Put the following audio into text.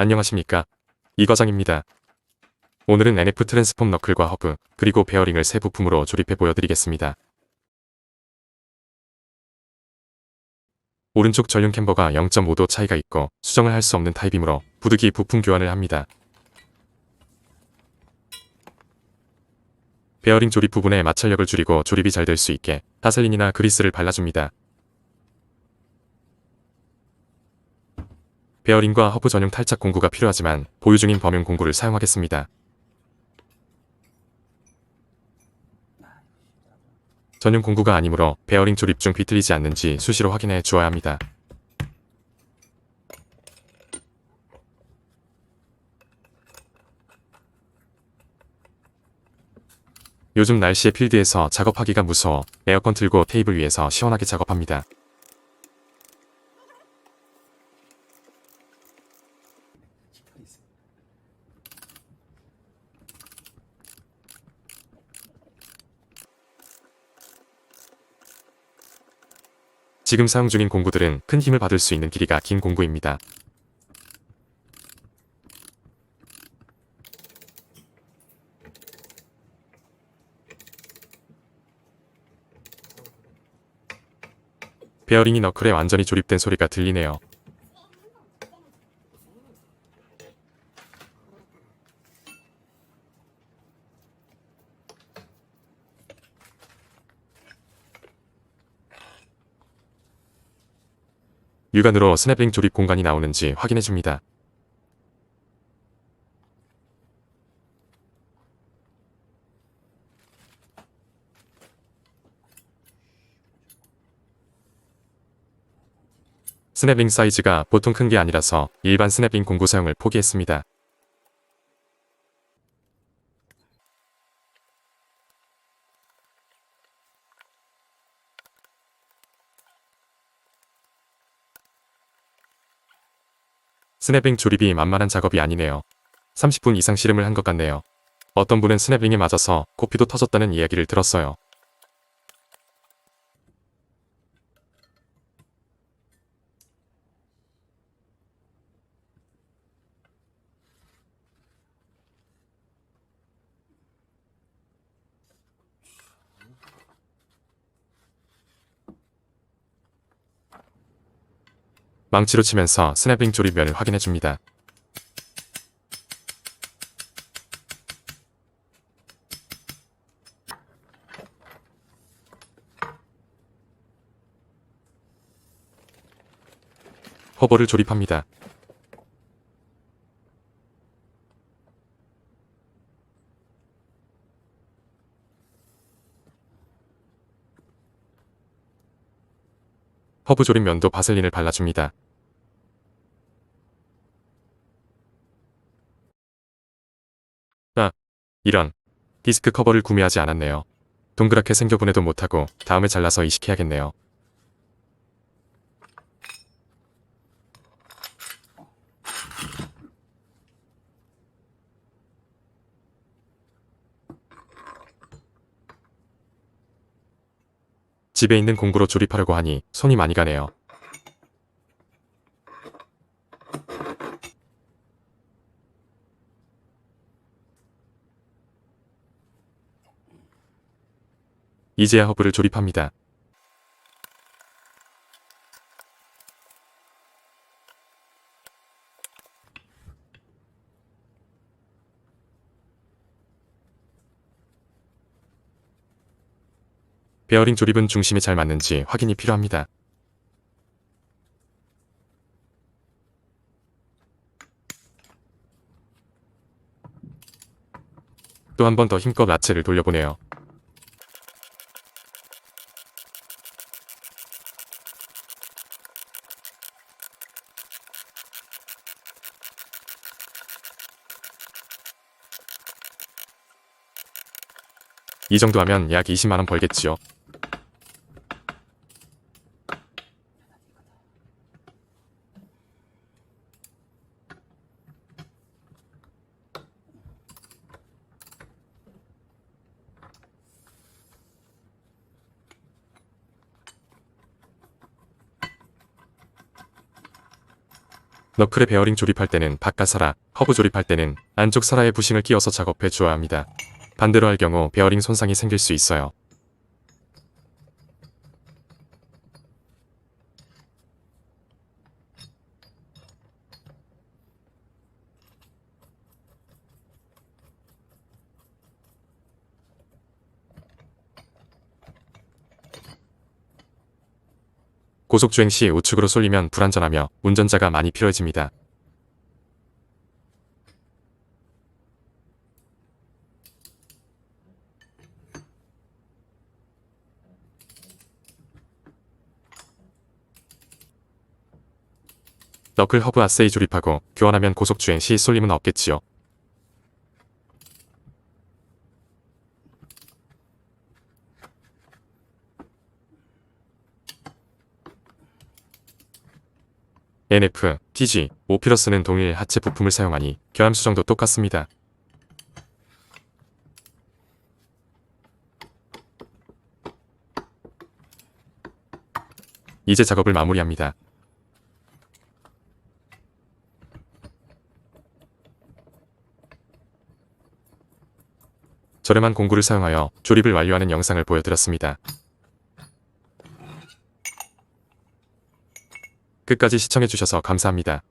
안녕하십니까. 이과장입니다. 오늘은 NF 트랜스폼 너클과 허브, 그리고 베어링을 새 부품으로 조립해 보여드리겠습니다. 오른쪽 전륜 캠버가 0.5도 차이가 있고 수정을 할 수 없는 타입이므로 부득이 부품 교환을 합니다. 베어링 조립 부분에 마찰력을 줄이고 조립이 잘 될 수 있게 타셀린이나 그리스를 발라줍니다. 베어링과 허브 전용 탈착 공구가 필요하지만 보유 중인 범용 공구를 사용하겠습니다. 전용 공구가 아니므로 베어링 조립 중 비틀리지 않는지 수시로 확인해 주어야 합니다. 요즘 날씨에 필드에서 작업하기가 무서워 에어컨 틀고 테이블 위에서 시원하게 작업합니다. 지금 사용 중인 공구들은 큰 힘을 받을 수 있는 길이가 긴 공구입니다. 베어링이 너클에 완전히 조립된 소리가 들리네요. 육안으로 스냅링 조립 공간이 나오는지 확인해 줍니다. 스냅링 사이즈가 보통 큰 게 아니라서 일반 스냅링 공구 사용을 포기했습니다. 스냅링 조립이 만만한 작업이 아니네요. 30분 이상 씨름을 한 것 같네요. 어떤 분은 스냅링에 맞아서 코피도 터졌다는 이야기를 들었어요. 망치로 치면서 스냅링 조립면을 확인해 줍니다. 허버를 조립합니다. 허브 조립면도 바셀린을 발라줍니다. 아, 이런. 디스크 커버를 구매하지 않았네요. 동그랗게 생겨보내도 못하고 다음에 잘라서 이식해야겠네요. 집에 있는 공구로 조립하려고 하니 손이 많이 가네요. 이제야 허브를 조립합니다. 베어링 조립은 중심에 잘 맞는지 확인이 필요합니다. 또 한 번 더 힘껏 라체를 돌려보네요. 이 정도 하면 약 20만원 벌겠지요. 너클의 베어링 조립할 때는 바깥 사라, 허브 조립할 때는 안쪽 사라에 부싱을 끼워서 작업해 주어야 합니다. 반대로 할 경우 베어링 손상이 생길 수 있어요. 고속주행 시 우측으로 쏠리면 불안전하며 운전자가 많이 필요해집니다. 너클 허브 아세이 조립하고 교환하면 고속주행 시 쏠림은 없겠지요. NF, TG, 오피러스는 동일 하체 부품을 사용하니 결함 수정도 똑같습니다. 이제 작업을 마무리합니다. 저렴한 공구를 사용하여 조립을 완료하는 영상을 보여드렸습니다. 끝까지 시청해주셔서 감사합니다.